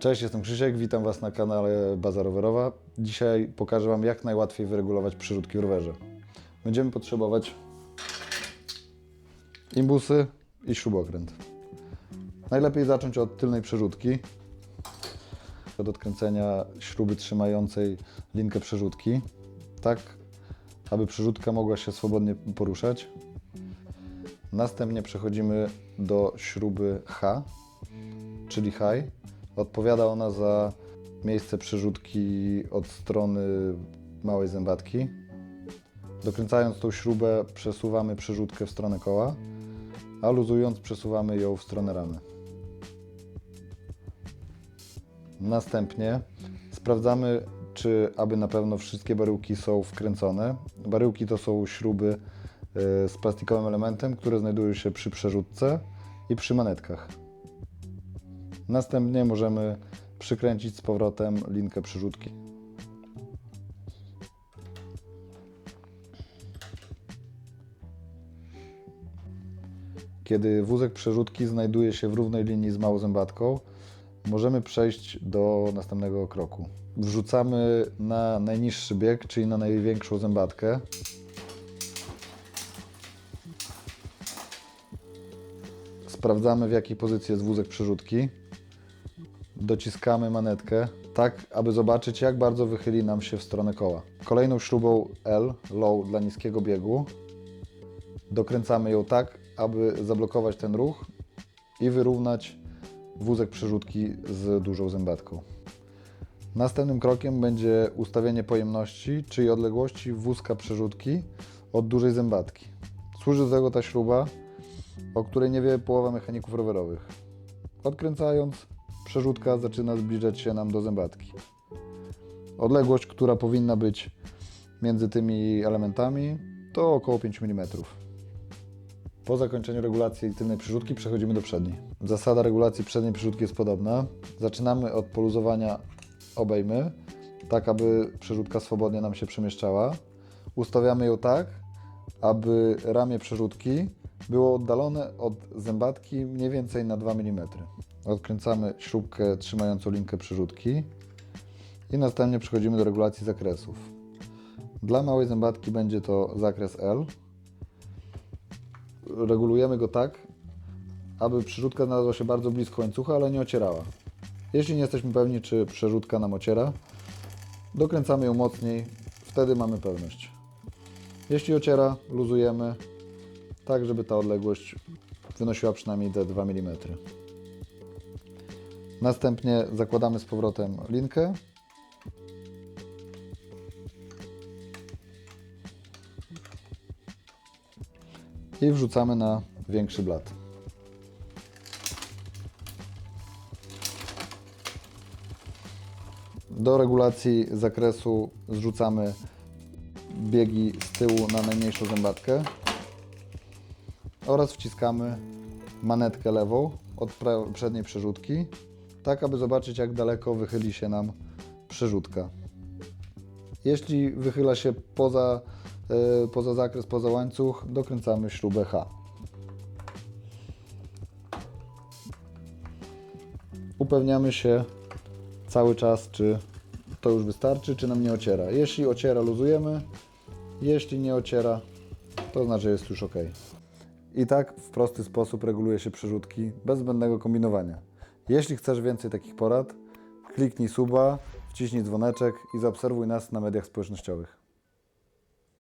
Cześć, jestem Krzysiek, witam Was na kanale Baza Rowerowa. Dzisiaj pokażę Wam, jak najłatwiej wyregulować przyrzutki w rowerze. Będziemy potrzebować imbusy i śrubokręt. Najlepiej zacząć od tylnej przerzutki, od odkręcenia śruby trzymającej linkę przerzutki, tak aby przerzutka mogła się swobodnie poruszać. Następnie przechodzimy do śruby H, czyli high. Odpowiada ona za miejsce przerzutki od strony małej zębatki. Dokręcając tą śrubę przesuwamy przerzutkę w stronę koła, a luzując przesuwamy ją w stronę ramy. Następnie sprawdzamy, czy aby na pewno wszystkie baryłki są wkręcone. Baryłki to są śruby y, z plastikowym elementem, które znajdują się przy przerzutce i przy manetkach. Następnie możemy przykręcić z powrotem linkę przyrzutki. Kiedy wózek przerzutki znajduje się w równej linii z małą zębatką, możemy przejść do następnego kroku. Wrzucamy na najniższy bieg, czyli na największą zębatkę. Sprawdzamy w jakiej pozycji jest wózek przerzutki. Dociskamy manetkę tak, aby zobaczyć jak bardzo wychyli nam się w stronę koła. Kolejną śrubą L, low dla niskiego biegu, dokręcamy ją tak, aby zablokować ten ruch i wyrównać wózek przerzutki z dużą zębatką. Następnym krokiem będzie ustawienie pojemności, czyli odległości wózka przerzutki od dużej zębatki. Służy do tego ta śruba, o której nie wie połowa mechaników rowerowych. Odkręcając, przerzutka zaczyna zbliżać się nam do zębatki. Odległość, która powinna być między tymi elementami, to około 5 mm. Po zakończeniu regulacji tylnej przyrzutki przechodzimy do przedniej. Zasada regulacji przedniej przyrzutki jest podobna. Zaczynamy od poluzowania obejmy, tak aby przerzutka swobodnie nam się przemieszczała. Ustawiamy ją tak, aby ramię przerzutki było oddalone od zębatki mniej więcej na 2 mm. Odkręcamy śrubkę trzymającą linkę przerzutki i następnie przechodzimy do regulacji zakresów. Dla małej zębatki będzie to zakres L. Regulujemy go tak, aby przerzutka znalazła się bardzo blisko łańcucha, ale nie ocierała. Jeśli nie jesteśmy pewni, czy przerzutka nam ociera, dokręcamy ją mocniej, wtedy mamy pewność. Jeśli ociera, luzujemy tak, żeby ta odległość wynosiła przynajmniej te 2 mm. Następnie zakładamy z powrotem linkę. I wrzucamy na większy blat. Do regulacji zakresu zrzucamy biegi z tyłu na najmniejszą zębatkę oraz wciskamy manetkę lewą od przedniej przerzutki, tak aby zobaczyć jak daleko wychyli się nam przerzutka. Jeśli wychyla się poza, e, poza zakres, poza łańcuch, dokręcamy śrubę H. Upewniamy się cały czas, czy to już wystarczy, czy nam nie ociera. Jeśli ociera, luzujemy. Jeśli nie ociera, to znaczy jest już ok. I tak w prosty sposób reguluje się przerzutki bez zbędnego kombinowania. Jeśli chcesz więcej takich porad, kliknij suba, wciśnij dzwoneczek i zaobserwuj nas na mediach społecznościowych.